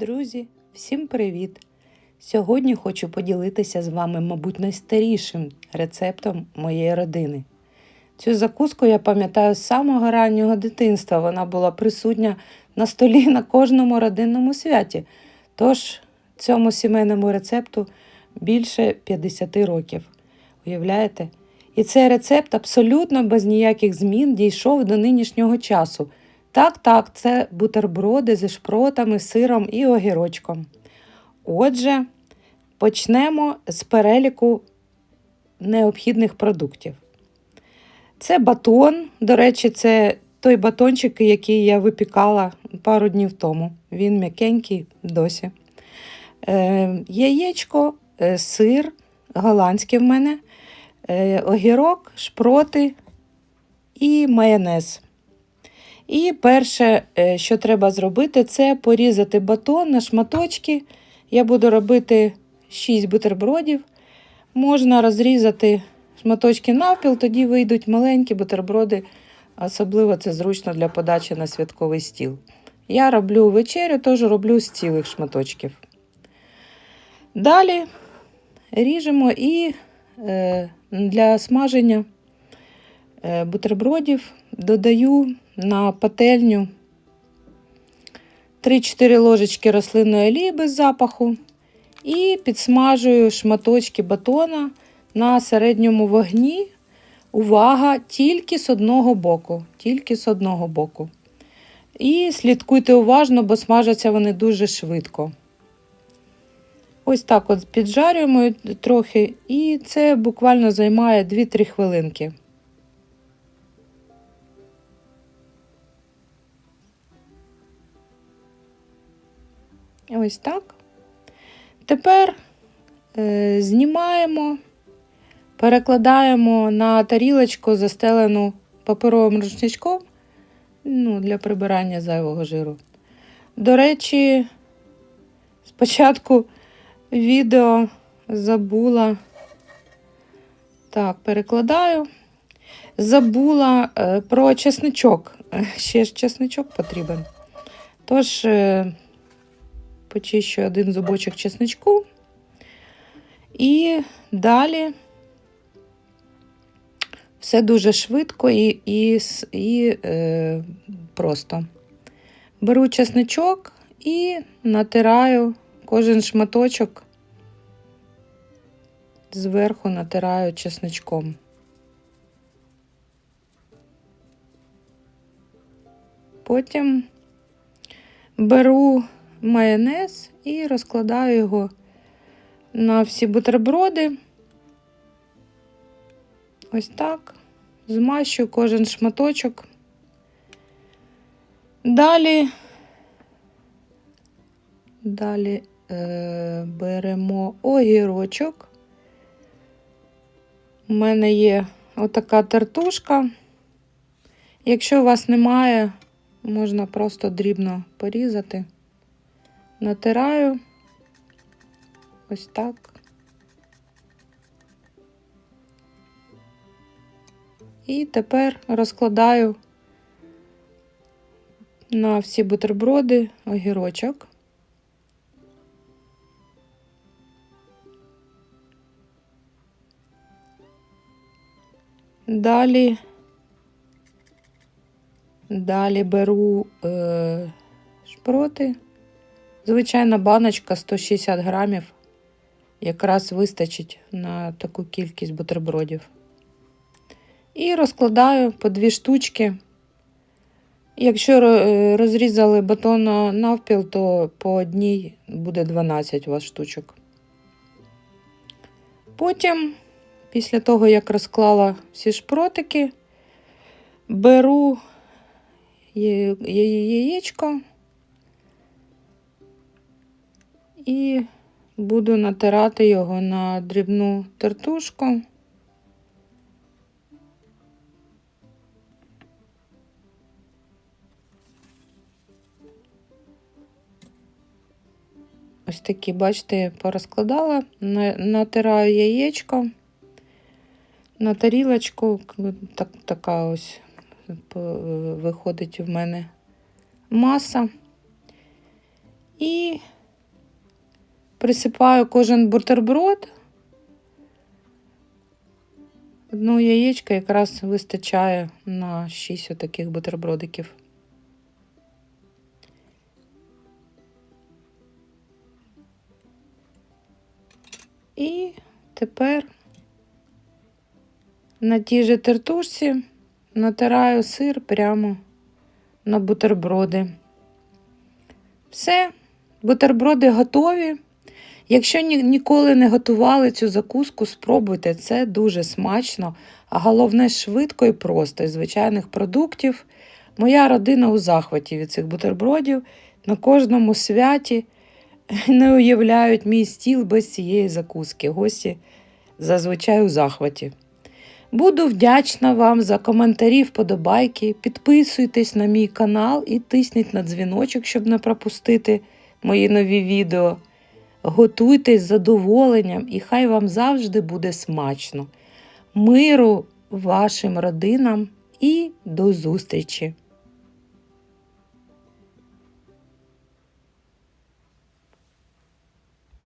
Друзі, всім привіт! Сьогодні хочу поділитися з вами, мабуть, найстарішим рецептом моєї родини. Цю закуску я пам'ятаю з самого раннього дитинства. Вона була присутня на столі на кожному родинному святі. Тож цьому сімейному рецепту більше 50 років. Уявляєте? І цей рецепт абсолютно без ніяких змін дійшов до нинішнього часу. Так, так, це бутерброди зі шпротами, сиром і огірочком. Отже, почнемо з переліку необхідних продуктів. Це батон. До речі, це той батончик, який я випікала пару днів тому. Він м'якенький досі. Е, яєчко, е, сир, голландський в мене, е, огірок, шпроти і майонез. І перше, е, що треба зробити, це порізати батон на шматочки. Я буду робити 6 бутербродів. Можна розрізати шматочки навпіл, тоді вийдуть маленькі бутерброди, особливо це зручно для подачі на святковий стіл. Я роблю вечерю, тож роблю з цілих шматочків. Далі ріжемо і е, для смаження е, бутербродів додаю на пательню 3-4 ложечки рослинної олії без запаху і підсмажую шматочки батона на середньому вогні. Увага, тільки з одного боку. Тільки з одного боку. І слідкуйте уважно, бо смажаться вони дуже швидко. Ось так от піджарюємо трохи, і це буквально займає 2-3 хвилинки. Ось так. Тепер е, знімаємо, перекладаємо на тарілочку, застелену паперовим рушничком ну, для прибирання зайвого жиру. До речі, спочатку відео забула. Так, перекладаю. Забула е, про чесничок. Ще ж чесничок потрібен. Тож, е, почищу один зубочок чесничку. І далі все дуже швидко і і, і е, просто. Беру чесничок і натираю кожен шматочок, зверху натираю чесничком. Потім беру майонез і розкладаю його на всі бутерброди. Ось так. Змащую кожен шматочок. Далі, далі е, беремо огірочок. У мене є отака тертушка. Якщо у вас немає, можна просто дрібно порізати. Натираю ось так. І тепер розкладаю на всі бутерброди огірочок. Далі, далі беру е, шпроти. Звичайна баночка 160 грамів. Якраз вистачить на таку кількість бутербродів. І розкладаю по дві штучки. Якщо розрізали батон навпіл, то по одній буде 12 у вас штучок. Потім, після того, як розклала всі шпротики, беру яєчко і буду натирати його на дрібну тертушку. Ось такі, бачите, порозкладала, натираю яєчко на тарілочку, так, така ось виходить в мене маса. І присипаю кожен бутерброд. Одну яєчко якраз вистачає на 6 отаких бутербродиків. І тепер на тій же тертушці натираю сир прямо на бутерброди. Все, бутерброди готові. Якщо ні, ніколи не готували цю закуску, спробуйте. Це дуже смачно, а головне швидко і просто із звичайних продуктів. Моя родина у захваті від цих бутербродів на кожному святі не уявляють мій стіл без цієї закуски. Гості зазвичай у захваті. Буду вдячна вам за коментарі, вподобайки. Підписуйтесь на мій канал і тисніть на дзвіночок, щоб не пропустити мої нові відео. Готуйтесь з задоволенням і хай вам завжди буде смачно. Миру вашим родинам і до зустрічі!